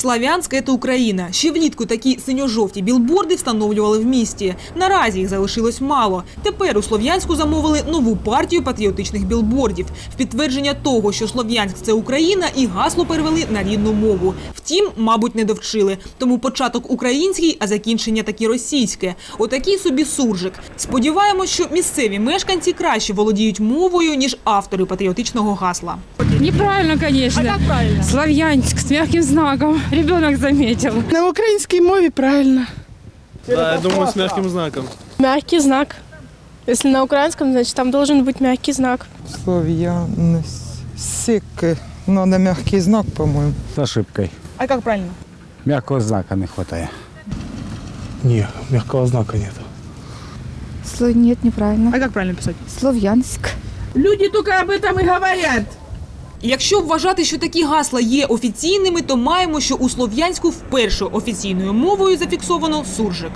Славянськ – це Україна. Ще влітку такі синьо-жовті білборди встановлювали в місті. Наразі їх залишилось мало. Тепер у Слов'янську замовили нову партію патріотичних білбордів. В підтвердження того, що Слов'янськ – це Україна, і гасло перевели на рідну мову. Втім, мабуть, не довчили. Тому початок український, а закінчення таки російське. Отакий собі суржик. Сподіваємось, що місцеві мешканці краще володіють мовою, ніж автори патріотичного гасла. Неправильно, конечно. А правильно? С мягким знаком. Ребенок заметил. На українській мові правильно. Да, я думаю, с мягким знаком. Мягкий знак. Если на украинском, значит там должен быть мягкий знак. Слов'янсик. Надо мягкий знак, по-моему. с ошибкой. А як правильно? Мягкого знака не хватает. Не, мягкого знака нет. Сло- Нет, неправильно. А як правильно писати? Слов'янськ. Люди только об этом и говорят. Якщо вважати, що такі гасла є офіційними, то маємо, що у Слов'янську вперше офіційною мовою зафіксовано суржик.